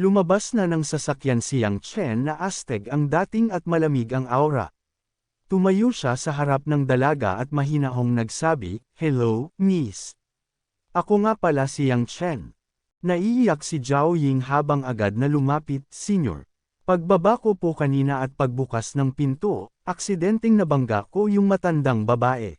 Lumabas na ng sasakyan si Yang Chen na astig ang dating at malamig ang aura. Tumayo siya sa harap ng dalaga at mahinahong nagsabi, Hello, Miss. Ako nga pala si Yang Chen. Naiiyak si Zhao Ying habang agad na lumapit, Senior. Pagbaba ko po kanina at pagbukas ng pinto, aksidenteng nabangga ko yung matandang babae.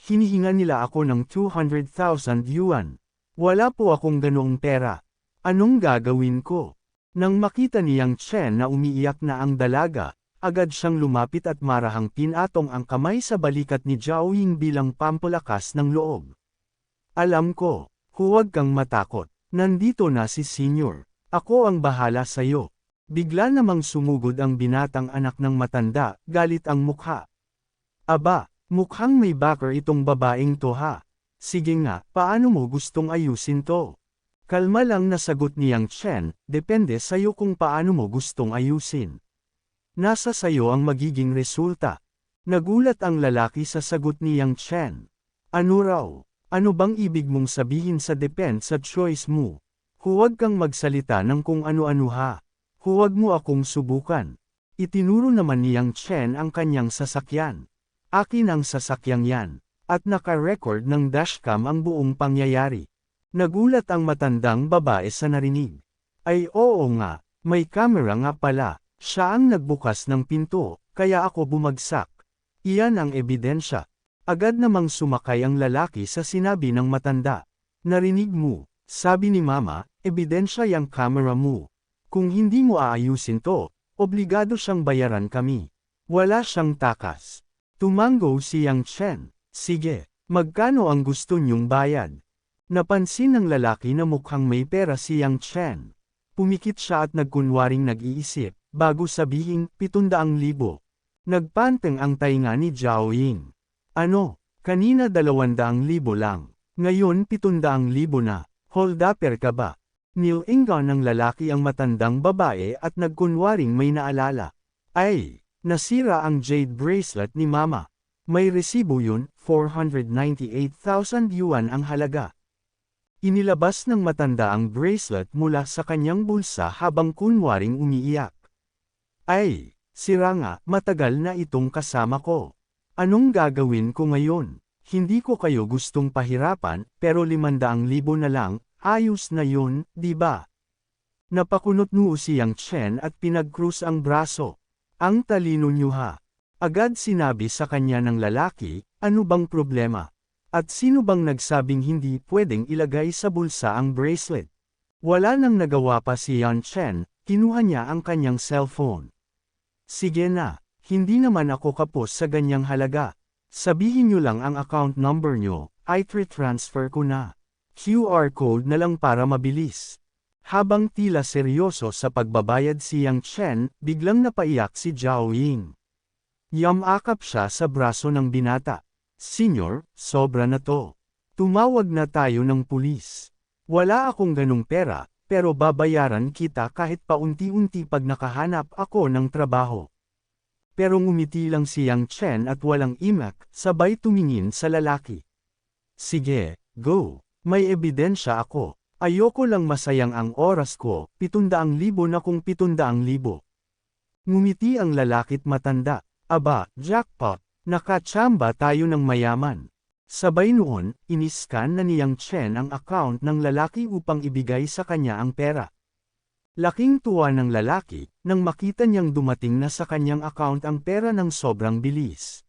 Hinihinga nila ako ng 200,000 yuan. Wala po akong ganoong pera. Anong gagawin ko? Nang makita ni Yang Chen na umiiyak na ang dalaga, agad siyang lumapit at marahang pinatong ang kamay sa balikat ni Zhao Ying bilang pampalakas ng loob. Alam ko, huwag kang matakot. Nandito na si Senior. Ako ang bahala sa'yo. Bigla namang sumugod ang binatang anak ng matanda, galit ang mukha. Aba, mukhang may backer itong babaeng to ha. Sige nga, paano mo gustong ayusin to? Kalma lang na sagot ni Yang Chen, depende sa'yo kung paano mo gustong ayusin. Nasa sayo ang magiging resulta. Nagulat ang lalaki sa sagot ni Yang Chen. Ano raw? Ano bang ibig mong sabihin sa depend sa choice mo? Huwag kang magsalita ng kung ano-ano ha. Huwag mo akong subukan. Itinuro naman ni Yang Chen ang kanyang sasakyan. Akin ang sasakyang yan. At naka-record ng dashcam ang buong pangyayari. Nagulat ang matandang babae sa narinig. Ay oo nga, may camera nga pala. Siya ang nagbukas ng pinto, kaya ako bumagsak. Iyan ang ebidensya. Agad namang sumakay ang lalaki sa sinabi ng matanda. Narinig mo, sabi ni mama, ebidensya yung camera mo. Kung hindi mo aayusin to, obligado siyang bayaran kami. Wala siyang takas. Tumango si Yang Chen. Sige, magkano ang gusto niyong bayad? Napansin ng lalaki na mukhang may pera si Yang Chen. Pumikit siya at nagkunwaring nag-iisip, bago sabihin, 700,000. Nagpanteng ang tainga ni Zhao Ying. Ano, kanina 200,000 lang. Ngayon 700,000 na. Hold upper ka ba? Nilingan ng lalaki ang matandang babae at nagkunwaring may naalala. Ay, nasira ang jade bracelet ni mama. May resibo yun, 498,000 yuan ang halaga. Inilabas ng matanda ang bracelet mula sa kanyang bulsa habang kunwaring umiiyak. Ay, sira nga, matagal na itong kasama ko. Anong gagawin ko ngayon? Hindi ko kayo gustong pahirapan, pero 500,000 na lang, ayos na yun, di ba? Napakunot noo si Yang Chen at pinagkrus ang braso. Ang talino niyo ha. Agad sinabi sa kanya ng lalaki, ano bang problema? At sino bang nagsabing hindi pwedeng ilagay sa bulsa ang bracelet? Wala nang nagawa pa si Yan Chen, kinuha niya ang kanyang cellphone. Sige na, hindi naman ako kapos sa ganyang halaga. Sabihin niyo lang ang account number niyo, ay transfer ko na. QR code na lang para mabilis. Habang tila seryoso sa pagbabayad si Yang Chen, biglang napaiyak si Zhao Ying. Yamakap siya sa braso ng binata. Senyor, sobra na to. Tumawag na tayo ng pulis. Wala akong ganong pera, pero babayaran kita kahit paunti-unti pag nakahanap ako ng trabaho. Pero ngumiti lang si Yang Chen at walang imak, sabay tumingin sa lalaki. Sige, go. May ebidensya ako. Ayoko lang masayang ang oras ko, 700,000 na kung 700,000. Ngumiti ang lalakit matanda. Aba, jackpot. Nakachamba tayo ng mayaman. Sabay noon, iniskan na niyang Chen ang account ng lalaki upang ibigay sa kanya ang pera. Laking tuwa ng lalaki, nang makita niyang dumating na sa kanyang account ang pera ng sobrang bilis.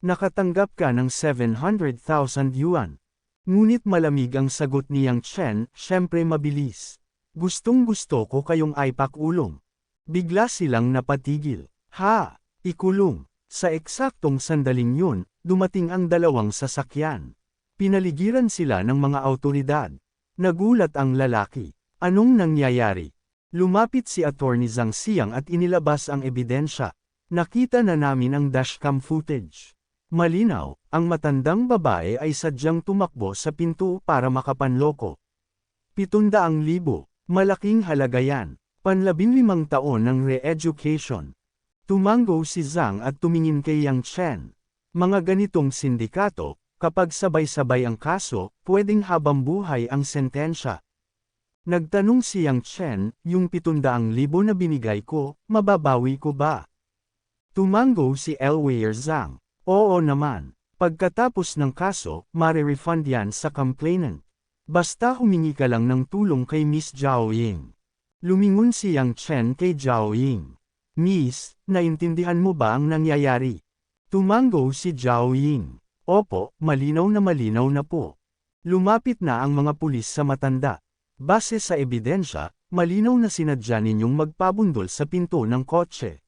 Nakatanggap ka ng 700,000 yuan. Ngunit malamig ang sagot ni Yang Chen, syempre mabilis. Gustong gusto ko kayong aipakulong. Bigla silang napatigil. Ha! Ikulong. Sa eksaktong sandaling yun, dumating ang dalawang sasakyan. Pinaligiran sila ng mga autoridad. Nagulat ang lalaki. Anong nangyayari? Lumapit si Attorney Zhang Xiang at inilabas ang ebidensya. Nakita na namin ang dashcam footage. Malinaw, ang matandang babae ay sadyang tumakbo sa pinto para makapanloko. Pitundaang libo, malaking halaga yan. Panlabinlimang taon ng re-education. Tumango si Zhang at tumingin kay Yang Chen. Mga ganitong sindikato, kapag sabay-sabay ang kaso, pwedeng habang buhay ang sentensya. Nagtanong si Yang Chen, yung 700,000 na binigay ko, mababawi ko ba? Tumango si Elweier Zhang. Oo naman. Pagkatapos ng kaso, mare-refund yan sa complainant. Basta humingi ka lang ng tulong kay Miss Zhao Ying. Lumingon si Yang Chen kay Zhao Ying. Miss, naintindihan mo ba ang nangyayari? Tumango si Zhao Ying. Opo, malinaw na malinaw na po. Lumapit na ang mga pulis sa matanda. Base sa ebidensya, malinaw na sinadya ninyong magpabundol sa pinto ng kotse.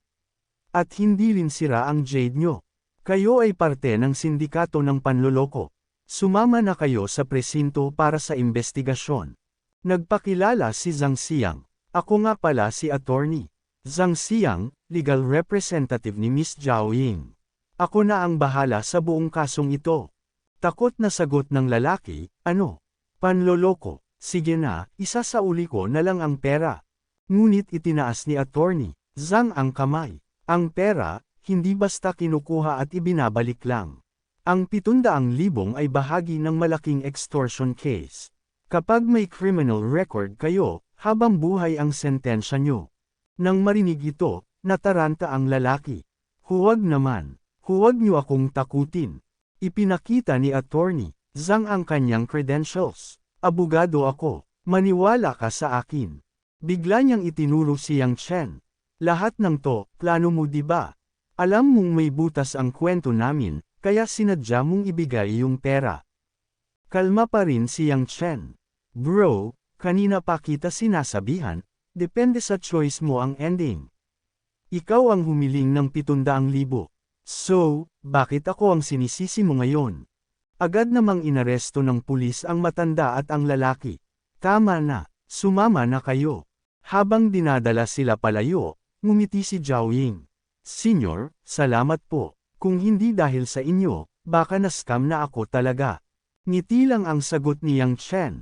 At hindi rin sira ang jade nyo. Kayo ay parte ng sindikato ng panloloko. Sumama na kayo sa presinto para sa investigasyon. Nagpakilala si Zhang Xiang. Ako nga pala si attorney. Zhang Xiang, legal representative ni Miss Zhao Ying. Ako na ang bahala sa buong kasong ito. Takot na sagot ng lalaki, ano? Panloloko, sige na, isasauli ko na lang ang pera. Ngunit itinaas ni attorney, Zhang ang kamay. Ang pera, hindi basta kinukuha at ibinabalik lang. Ang 700,000 ay bahagi ng malaking extortion case. Kapag may criminal record kayo, habang buhay ang sentensya nyo. Nang marinig ito, nataranta ang lalaki. Huwag naman, huwag niyo akong takutin. Ipinakita ni attorney, Zhang ang kanyang credentials. Abogado ako, maniwala ka sa akin. Bigla niyang itinuro si Yang Chen. Lahat ng to, plano mo di ba? Alam mong may butas ang kwento namin, kaya sinadya mong ibigay yung pera. Kalma pa rin si Yang Chen. Bro, kanina pa kita sinasabihan, depende sa choice mo ang ending. Ikaw ang humiling ng 700,000. So, bakit ako ang sinisisi mo ngayon? Agad namang inaresto ng pulis ang matanda at ang lalaki. Tama na, sumama na kayo. Habang dinadala sila palayo, ngumiti si Zhao Ying. Senyor, salamat po. Kung hindi dahil sa inyo, baka na-scam na ako talaga. Ngiti lang ang sagot ni Yang Chen.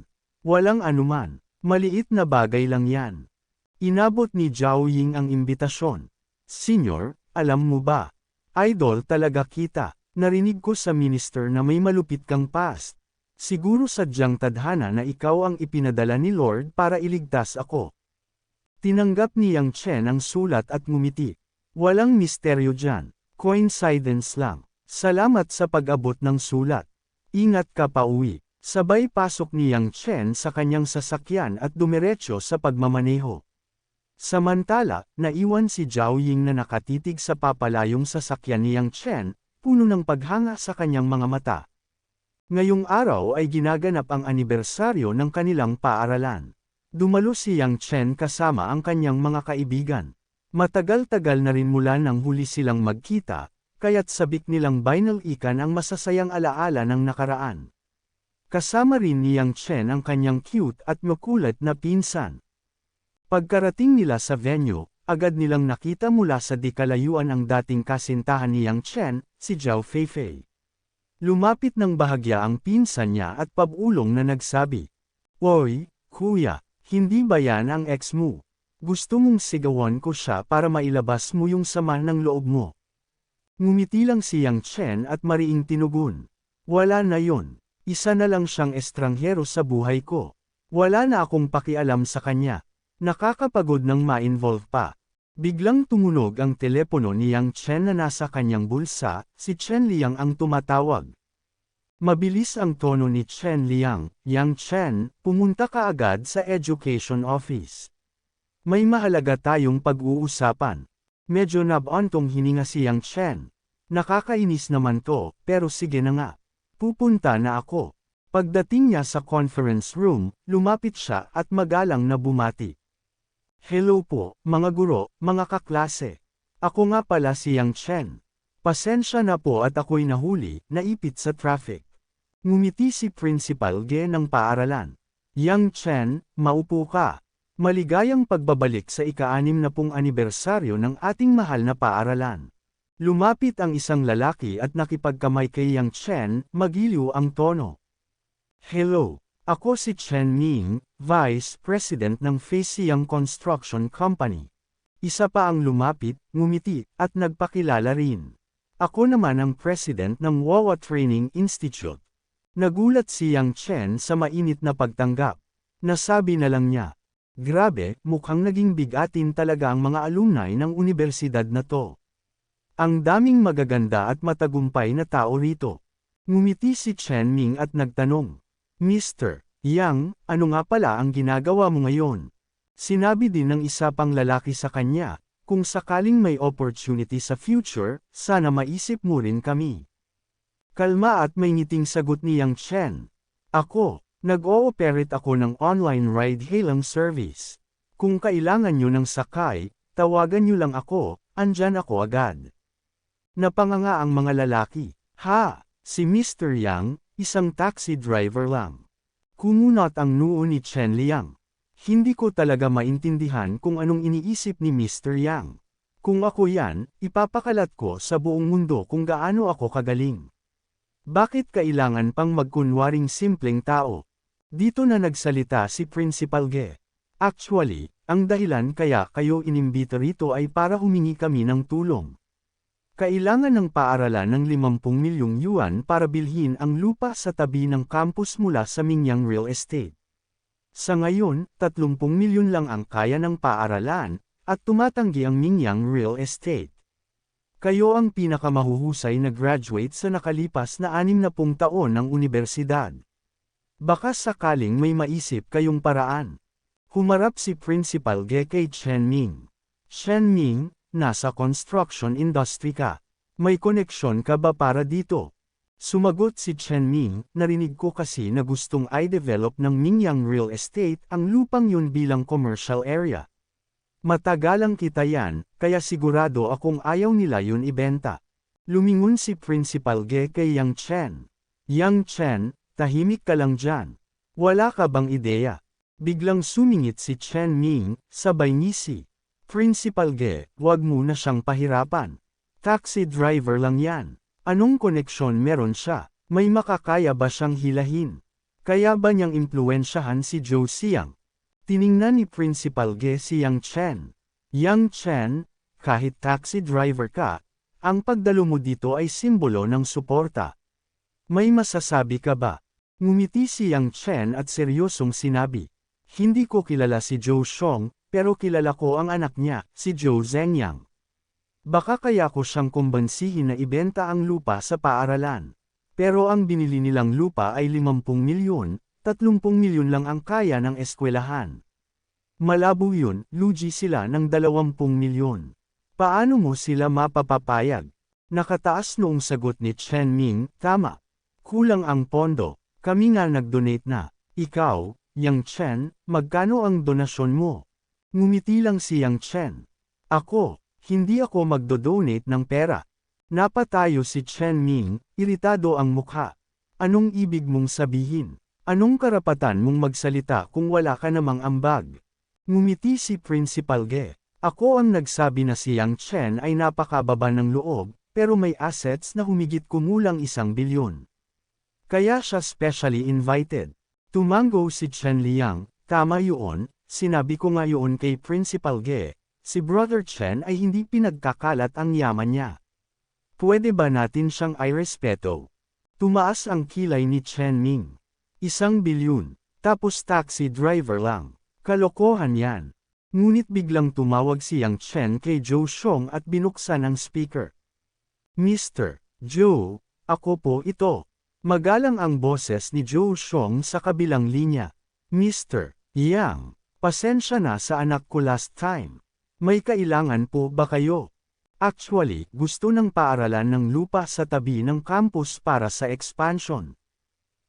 Walang anuman, maliit na bagay lang yan. Inabot ni Zhao Ying ang imbitasyon. Senyor, alam mo ba? Idol talaga kita. Narinig ko sa minister na may malupit kang past. Siguro sadyang tadhana na ikaw ang ipinadala ni Lord para iligtas ako. Tinanggap ni Yang Chen ang sulat at ngumiti. Walang misteryo dyan. Coincidence lang. Salamat sa pag-abot ng sulat. Ingat ka pa uwi. Sabay pasok ni Yang Chen sa kanyang sasakyan at dumiretso sa pagmamaneho. Samantala, naiwan si Zhao Ying na nakatitig sa papalayong sasakyan ni Yang Chen, puno ng paghanga sa kanyang mga mata. Ngayong araw ay ginaganap ang anibersaryo ng kanilang paaralan. Dumalo si Yang Chen kasama ang kanyang mga kaibigan. Matagal-tagal na rin mula nang huli silang magkita, kaya't sabik nilang binal ikan ang masasayang alaala ng nakaraan. Kasama rin ni Yang Chen ang kanyang cute at makulat na pinsan. Pagkarating nila sa venue, agad nilang nakita mula sa di kalayuan ang dating kasintahan ni Yang Chen, si Zhao Feifei. Lumapit ng bahagya ang pinsan niya at pabulong na nagsabi, Woy, kuya, hindi ba yan ang ex mo? Gusto mong sigawan ko siya para mailabas mo yung sama ng loob mo. Ngumiti lang si Yang Chen at mariing tinugon. Wala na yon. Isa na lang siyang estranghero sa buhay ko. Wala na akong pakialam sa kanya. Nakakapagod ng ma-involve pa. Biglang tumunog ang telepono ni Yang Chen na nasa kanyang bulsa, si Chen Liang ang tumatawag. Mabilis ang tono ni Chen Liang, Yang Chen, pumunta ka agad sa education office. May mahalaga tayong pag-uusapan. Medyo nabontong hininga si Yang Chen. Nakakainis naman to, pero sige na nga. Pupunta na ako. Pagdating niya sa conference room, lumapit siya at magalang na bumati. Hello po, mga guro, mga kaklase. Ako nga pala si Yang Chen. Pasensya na po at ako'y nahuli, naipit sa traffic. Ngumiti si Principal Ge ng paaralan. Yang Chen, maupo ka. Maligayang pagbabalik sa ika-anim na pong anibersaryo ng ating mahal na paaralan. Lumapit ang isang lalaki at nakipagkamay kay Yang Chen, magiliw ang tono. Hello, ako si Chen Ming, Vice President ng Feisiyang Construction Company. Isa pa ang lumapit, ngumiti, at nagpakilala rin. Ako naman ang President ng Wawa Training Institute. Nagulat si Yang Chen sa mainit na pagtanggap. Nasabi na lang niya. Grabe, mukhang naging bigatin talaga ang mga alumni ng universidad na to. Ang daming magaganda at matagumpay na tao rito. Ngumiti si Chen Ming at nagtanong. Mr. Yang, ano nga pala ang ginagawa mo ngayon? Sinabi din ng isa pang lalaki sa kanya, kung sakaling may opportunity sa future, sana maisip mo rin kami. Kalma at may ngiting sagot ni Yang Chen. Ako, nag-ooperate ako ng online ride-hailing service. Kung kailangan nyo ng sakay, tawagan nyo lang ako, andyan ako agad. Napanganga ang mga lalaki. Ha, si Mr. Yang, isang taxi driver lang. Kumunot ang noo ni Chen Liang. Hindi ko talaga maintindihan kung anong iniisip ni Mr. Yang. Kung ako yan, ipapakalat ko sa buong mundo kung gaano ako kagaling. Bakit kailangan pang magkunwaring simpleng tao? Dito na nagsalita si Principal Ge. Actually, ang dahilan kaya kayo inimbita rito ay para humingi kami ng tulong. Kailangan ng paaralan ng 50 milyong yuan para bilhin ang lupa sa tabi ng campus mula sa Mingyang Real Estate. Sa ngayon, 30 milyon lang ang kaya ng paaralan, at tumatanggi ang Mingyang Real Estate. Kayo ang pinakamahuhusay na graduate sa nakalipas na 60 taon ng universidad. Baka sakaling may maisip kayong paraan. Humarap si Principal Ge kay Chen Ming. Chen Ming, nasa construction industry ka. May koneksyon ka ba para dito? Sumagot si Chen Ming, narinig ko kasi na gustong i-develop ng Mingyang Real Estate ang lupang yun bilang commercial area. Matagalang kita yan, kaya sigurado akong ayaw nila yun ibenta. Lumingon si Principal Ge kay Yang Chen. Yang Chen, tahimik ka lang dyan. Wala ka bang ideya? Biglang sumingit si Chen Ming, sabay ngisi. Principal Ge, wag mo na siyang pahirapan. Taxi driver lang yan. Anong koneksyon meron siya? May makakaya ba siyang hilahin? Kaya ba niyang impluensyahan si Joe Siang? Tiningnan ni Principal Ge si Yang Chen. Yang Chen, kahit taxi driver ka, ang pagdalo mo dito ay simbolo ng suporta. May masasabi ka ba? Ngumiti si Yang Chen at seryosong sinabi. Hindi ko kilala si Joe Xiong, pero kilala ko ang anak niya, si Joe Zhengyang. Baka kaya ko siyang kumbansihin na ibenta ang lupa sa paaralan. Pero ang binili nilang lupa ay 50 milyon, 30 milyon lang ang kaya ng eskwelahan. Malabo yun, lugi sila ng 20 milyon. Paano mo sila mapapapayag? Nakataas noong sagot ni Chen Ming, tama. Kulang ang pondo, kami nga nag-donate na. Ikaw, Yang Chen, magkano ang donasyon mo? Ngumiti lang si Yang Chen. Ako, hindi ako magdo-donate ng pera. Napatayo si Chen Ming, iritado ang mukha. Anong ibig mong sabihin? Anong karapatan mong magsalita kung wala ka namang ambag? Ngumiti si Principal Ge. Ako ang nagsabi na si Yang Chen ay napakababa ng loob, pero may assets na humigit kumulang isang bilyon. Kaya siya specially invited. Tumango si Chen Liang, tama yun, sinabi ko nga yun kay Principal Ge, si Brother Chen ay hindi pinagkakalat ang yaman niya. Pwede ba natin siyang irespeto? Tumaas ang kilay ni Chen Ming. Isang bilyon, tapos taxi driver lang. Kalokohan yan. Ngunit biglang tumawag si Yang Chen kay Joe Xiong at binuksan ang speaker. Mr. Joe, ako po ito. Magalang ang boses ni Joe Xiong sa kabilang linya. Mr. Yang, pasensya na sa anak ko last time. May kailangan po ba kayo? Actually, gusto ng paaralan ng lupa sa tabi ng campus para sa expansion.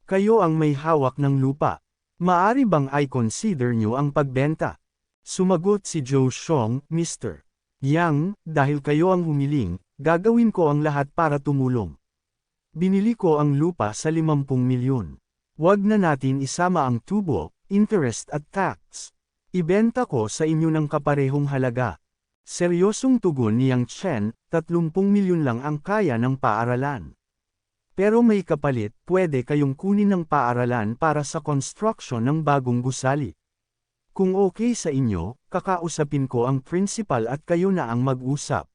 Kayo ang may hawak ng lupa. Maari bang i-consider nyo ang pagbenta? Sumagot si Joe Xiong, Mr. Yang, dahil kayo ang humiling, gagawin ko ang lahat para tumulong. Binili ko ang lupa sa 50 milyon. Huwag na natin isama ang tubo, interest at tax. Ibenta ko sa inyo ng kaparehong halaga. Seryosong tugon ni Yang Chen, 30 milyon lang ang kaya ng paaralan. Pero may kapalit, pwede kayong kunin ng paaralan para sa construction ng bagong gusali. Kung okay sa inyo, kakausapin ko ang principal at kayo na ang mag-usap.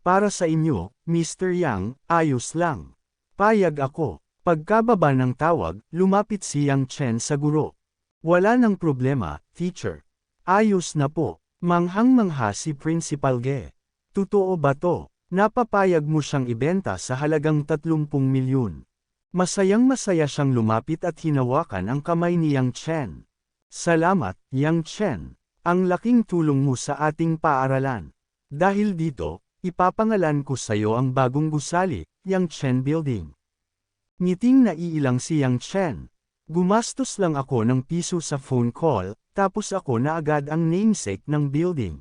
Para sa inyo, Mr. Yang, ayos lang. Payag ako. Pagkababa ng tawag, lumapit si Yang Chen sa guro. Wala ng problema, teacher. Ayos na po. Manghang-mangha si Principal Ge. Totoo ba to? Napapayag mo siyang ibenta sa halagang 30 milyon. Masayang masaya siyang lumapit at hinawakan ang kamay ni Yang Chen. Salamat, Yang Chen. Ang laking tulong mo sa ating paaralan. Dahil dito, ipapangalan ko sa iyo ang bagong gusali, Yang Chen Building. Ngiting naiilang si Yang Chen. Gumastos lang ako ng piso sa phone call, tapos ako na agad ang namesake ng building.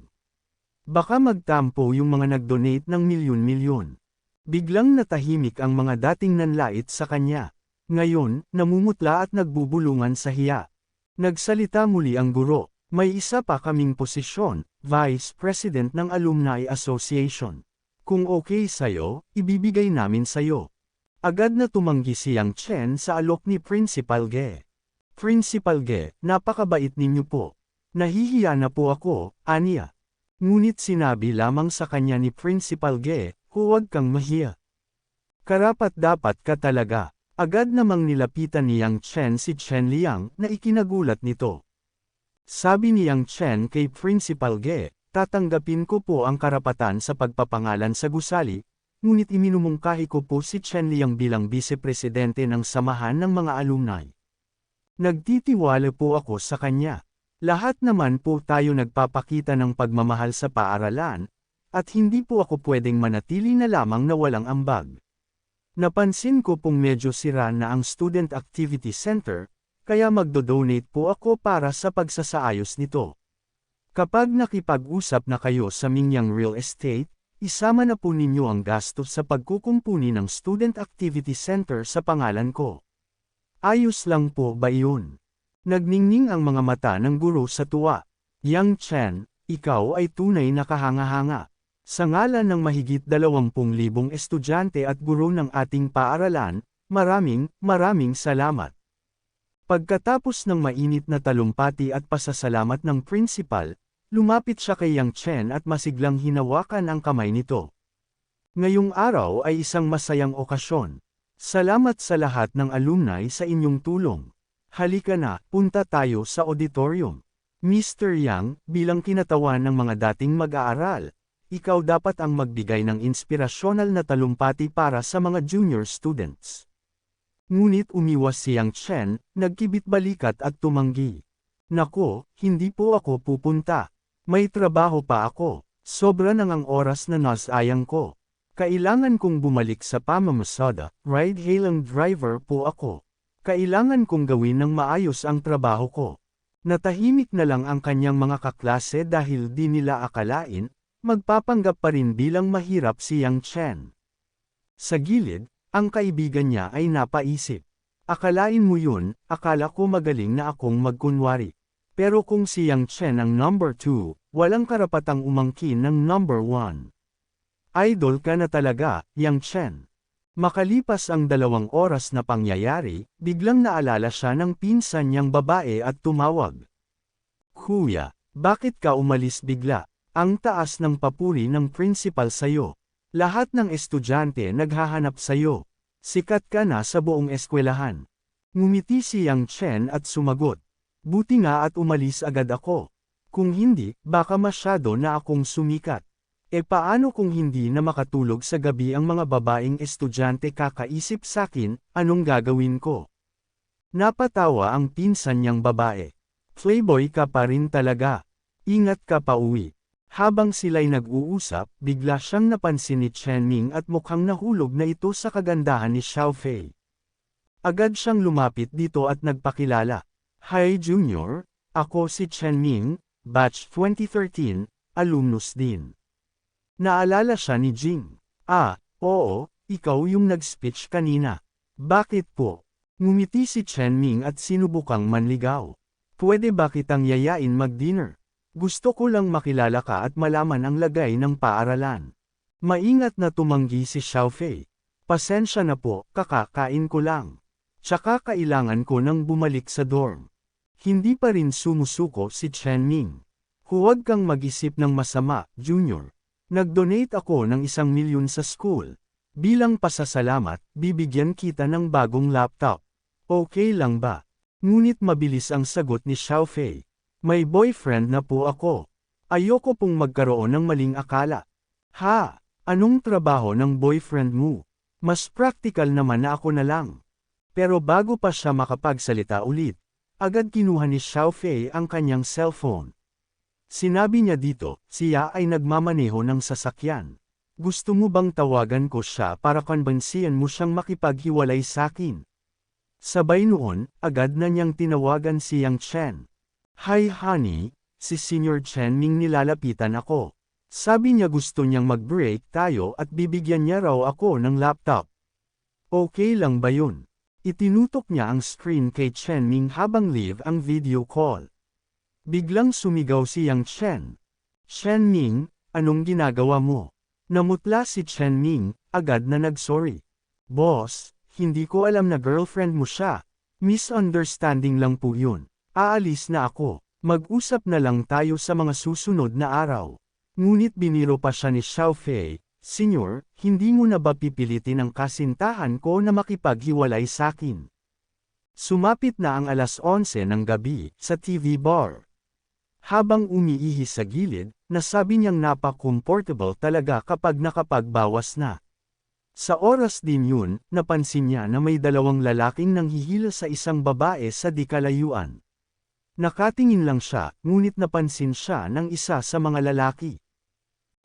Baka magtampo yung mga nag-donate ng milyon-milyon. Biglang natahimik ang mga dating nanlait sa kanya. Ngayon, namumutla at nagbubulungan sa hiya. Nagsalita muli ang guro, may isa pa kaming posisyon, Vice President ng Alumni Association. Kung okay sa'yo, ibibigay namin sa'yo. Agad na tumanggi si Yang Chen sa alok ni Principal Ge. Principal Ge, napakabait ninyo po. Nahihiya na po ako, Anya. Ngunit sinabi lamang sa kanya ni Principal Ge, huwag kang mahiya. Karapat dapat ka talaga. Agad namang nilapitan ni Yang Chen si Chen Liang na ikinagulat nito. Sabi ni Yang Chen kay Principal Ge, tatanggapin ko po ang karapatan sa pagpapangalan sa gusali, ngunit iminumungkahi ko po si Chen Liang bilang vice-presidente ng samahan ng mga alumni. Nagtitiwala po ako sa kanya. Lahat naman po tayo nagpapakita ng pagmamahal sa paaralan, at hindi po ako pwedeng manatili na lamang na walang ambag. Napansin ko pong medyo sira na ang Student Activity Center, kaya magdo-donate po ako para sa pagsasaayos nito. Kapag nakipag-usap na kayo sa Mingyang Real Estate, isama na po ninyo ang gastos sa pagkukumpuni ng Student Activity Center sa pangalan ko. Ayos lang po ba iyon? Nagningning ang mga mata ng guro sa tuwa. Yang Chen, ikaw ay tunay na kahanga-hanga. Sa ngalan ng mahigit 20,000 estudyante at guro ng ating paaralan, maraming, maraming salamat. Pagkatapos ng mainit na talumpati at pasasalamat ng principal, lumapit siya kay Yang Chen at masiglang hinawakan ang kamay nito. Ngayong araw ay isang masayang okasyon. Salamat sa lahat ng alumni sa inyong tulong. Halika na, punta tayo sa auditorium. Mr. Yang, bilang kinatawan ng mga dating mag-aaral, ikaw dapat ang magbigay ng inspirasyonal na talumpati para sa mga junior students. Ngunit umiwas si Yang Chen, nagkibit balikat at tumanggi. Nako, hindi po ako pupunta. May trabaho pa ako. Sobra nang ang oras na nasayang ko. Kailangan kong bumalik sa pamamasada, ride-hailing driver po ako. Kailangan kong gawin ng maayos ang trabaho ko. Natahimik na lang ang kanyang mga kaklase dahil di nila akalain, magpapanggap pa rin bilang mahirap si Yang Chen. Sa gilid, ang kaibigan niya ay napaisip. Akalain mo yun, akala ko magaling na akong magkunwari. Pero kung si Yang Chen ang number 2, walang karapatang umangkin ng number 1. Idol ka na talaga, Yang Chen. Makalipas ang dalawang oras na pangyayari, biglang naalala siya ng pinsan niyang babae at tumawag. Kuya, bakit ka umalis bigla? Ang taas ng papuri ng principal sayo. Lahat ng estudyante naghahanap sayo. Sikat ka na sa buong eskwelahan. Ngumiti si Yang Chen at sumagot. Buti nga at umalis agad ako. Kung hindi, baka masyado na akong sumikat. E paano kung hindi na makatulog sa gabi ang mga babaeng estudyante kakaisip sakin, anong gagawin ko? Napatawa ang pinsan niyang babae. Playboy ka pa rin talaga. Ingat ka pa uwi. Habang sila'y nag-uusap, bigla siyang napansin ni Chen Ming at mukhang nahulog na ito sa kagandahan ni Xiao Fei. Agad siyang lumapit dito at nagpakilala. Hi Junior, ako si Chen Ming, batch 2013, alumnus din. Naalala siya ni Jing. Ah, oo, ikaw yung nag-speech kanina. Bakit po? Ngumiti si Chen Ming at sinubukang manligaw. Pwede ba kitang yayain mag-dinner? Gusto ko lang makilala ka at malaman ang lagay ng paaralan. Maingat na tumanggi si Xiao Fei. Pasensya na po, kakakain ko lang. Tsaka kailangan ko nang bumalik sa dorm. Hindi pa rin sumusuko si Chen Ming. Huwag kang mag-isip ng masama, Junior. Nag-donate ako ng isang milyon sa school. Bilang pasasalamat, bibigyan kita ng bagong laptop. Okay lang ba? Ngunit mabilis ang sagot ni Xiaofei. May boyfriend na po ako. Ayoko pong magkaroon ng maling akala. Ha? Anong trabaho ng boyfriend mo? Mas practical naman na ako na lang. Pero bago pa siya makapagsalita ulit, agad kinuha ni Xiaofei ang kanyang cellphone. Sinabi niya dito, siya ay nagmamaneho ng sasakyan. Gusto mo bang tawagan ko siya para konbensiyan mo siyang makipaghiwalay sa akin? Sabay noon, agad na niyang tinawagan si Yang Chen. Hi honey, si Senior Chen Ming nilalapitan ako. Sabi niya gusto niyang mag-break tayo at bibigyan niya raw ako ng laptop. Okay lang ba yun? Itinutok niya ang screen kay Chen Ming habang live ang video call. Biglang sumigaw si Yang Chen. Chen Ming, anong ginagawa mo? Namutla si Chen Ming, agad na nag-sorry. Boss, hindi ko alam na girlfriend mo siya. Misunderstanding lang po yun. Aalis na ako. Mag-usap na lang tayo sa mga susunod na araw. Ngunit biniro pa siya ni Xiaofei, Senyor, hindi mo na ba pipilitin ang kasintahan ko na makipaghiwalay sa akin? Sumapit na ang alas 11 ng gabi, sa TV bar. Habang umiihi sa gilid, nasabi niyang napaka-comfortable talaga kapag nakapagbawas na. Sa oras din yun, napansin niya na may dalawang lalaking nanghihila sa isang babae sa di kalayuan. Nakatingin lang siya, ngunit napansin siya ng isa sa mga lalaki.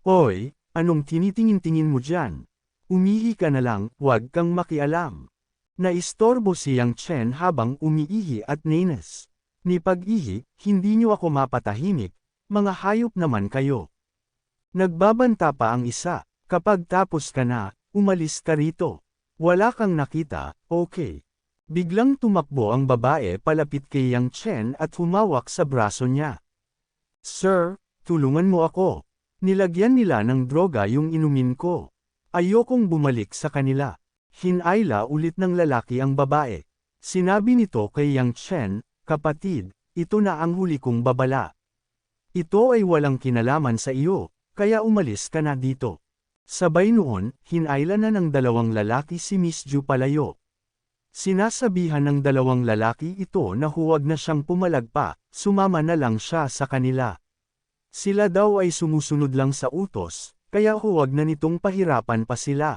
Hoy, anong tinitingin-tingin mo dyan? Umihi ka na lang, huwag kang makialam. Naistorbo siyang Chen habang umiihi at nenes. Ni pag-ihi, hindi niyo ako mapatahimik, mga hayop naman kayo. Nagbabanta pa ang isa, kapag tapos ka na, umalis ka rito. Wala kang nakita, okay. Biglang tumakbo ang babae palapit kay Yang Chen at humawak sa braso niya. Sir, tulungan mo ako. Nilagyan nila ng droga yung inumin ko. Ayokong bumalik sa kanila. Hinayla ulit ng lalaki ang babae. Sinabi nito kay Yang Chen, kapatid, ito na ang huli kong babala. Ito ay walang kinalaman sa iyo, kaya umalis ka na dito. Sabay noon, hinayla na ng dalawang lalaki si Miss Ju palayo. Sinasabihan ng dalawang lalaki ito na huwag na siyang pumalagpa, sumama na lang siya sa kanila. Sila daw ay sumusunod lang sa utos, kaya huwag na nitong pahirapan pa sila.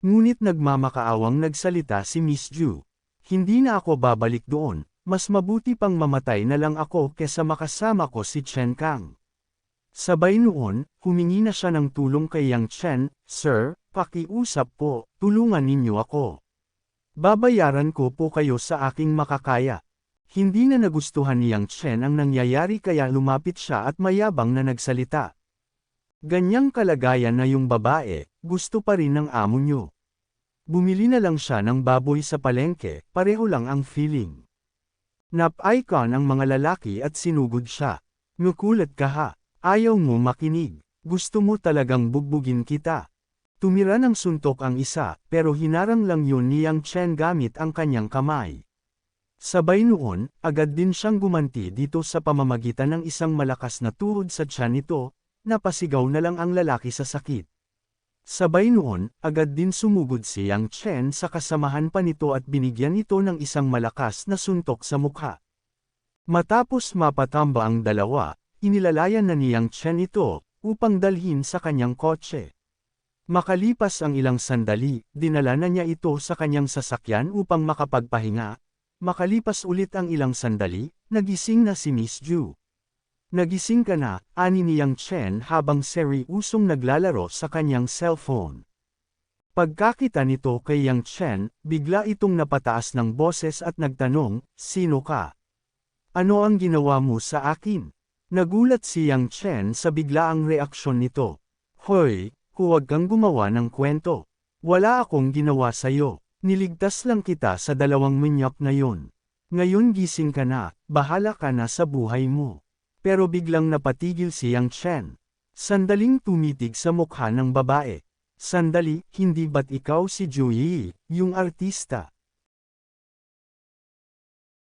Ngunit nagmamakaawang nagsalita si Miss Ju. Hindi na ako babalik doon, mas mabuti pang mamatay na lang ako kesa makasama ko si Chen Kang. Sabay noon, humingi na siya ng tulong kay Yang Chen, Sir, pakiusap po, tulungan ninyo ako. Babayaran ko po kayo sa aking makakaya. Hindi na nagustuhan ni Yang Chen ang nangyayari kaya lumapit siya at mayabang na nagsalita. Ganyang kalagayan na yung babae, gusto pa rin ng amo nyo. Bumili na lang siya ng baboy sa palengke, pareho lang ang feeling. Nap-icon ang mga lalaki at sinugod siya. Ngukulat ka ha, ayaw mo makinig, gusto mo talagang bugbugin kita. Tumira ng suntok ang isa, pero hinarang lang yun ni Yang Chen gamit ang kanyang kamay. Sabay noon, agad din siyang gumanti dito sa pamamagitan ng isang malakas na tuhod sa tiyan nito, napasigaw na lang ang lalaki sa sakit. Sabay noon, agad din sumugod si Yang Chen sa kasamahan pa nito at binigyan ito ng isang malakas na suntok sa mukha. Matapos mapatamba ang dalawa, inilalayan na ni Yang Chen ito, upang dalhin sa kanyang kotse. Makalipas ang ilang sandali, dinala na niya ito sa kanyang sasakyan upang makapagpahinga. Makalipas ulit ang ilang sandali, nagising na si Miss Ju. Nagising ka na, ani ni Yang Chen habang usong naglalaro sa kanyang cellphone. Pagkakita nito kay Yang Chen, bigla itong napataas ng boses at nagtanong, Sino ka? Ano ang ginawa mo sa akin? Nagulat si Yang Chen sa biglaang reaksyon nito. Hoy, Huwag kang gumawa ng kwento. Wala akong ginawa sa'yo. Niligtas lang kita sa dalawang minyak na yon. Ngayon gising ka na, bahala ka na sa buhay mo. Pero biglang napatigil si Yang Chen. Sandaling tumitig sa mukha ng babae. Sandali, hindi ba't ikaw si Juyi, yung artista?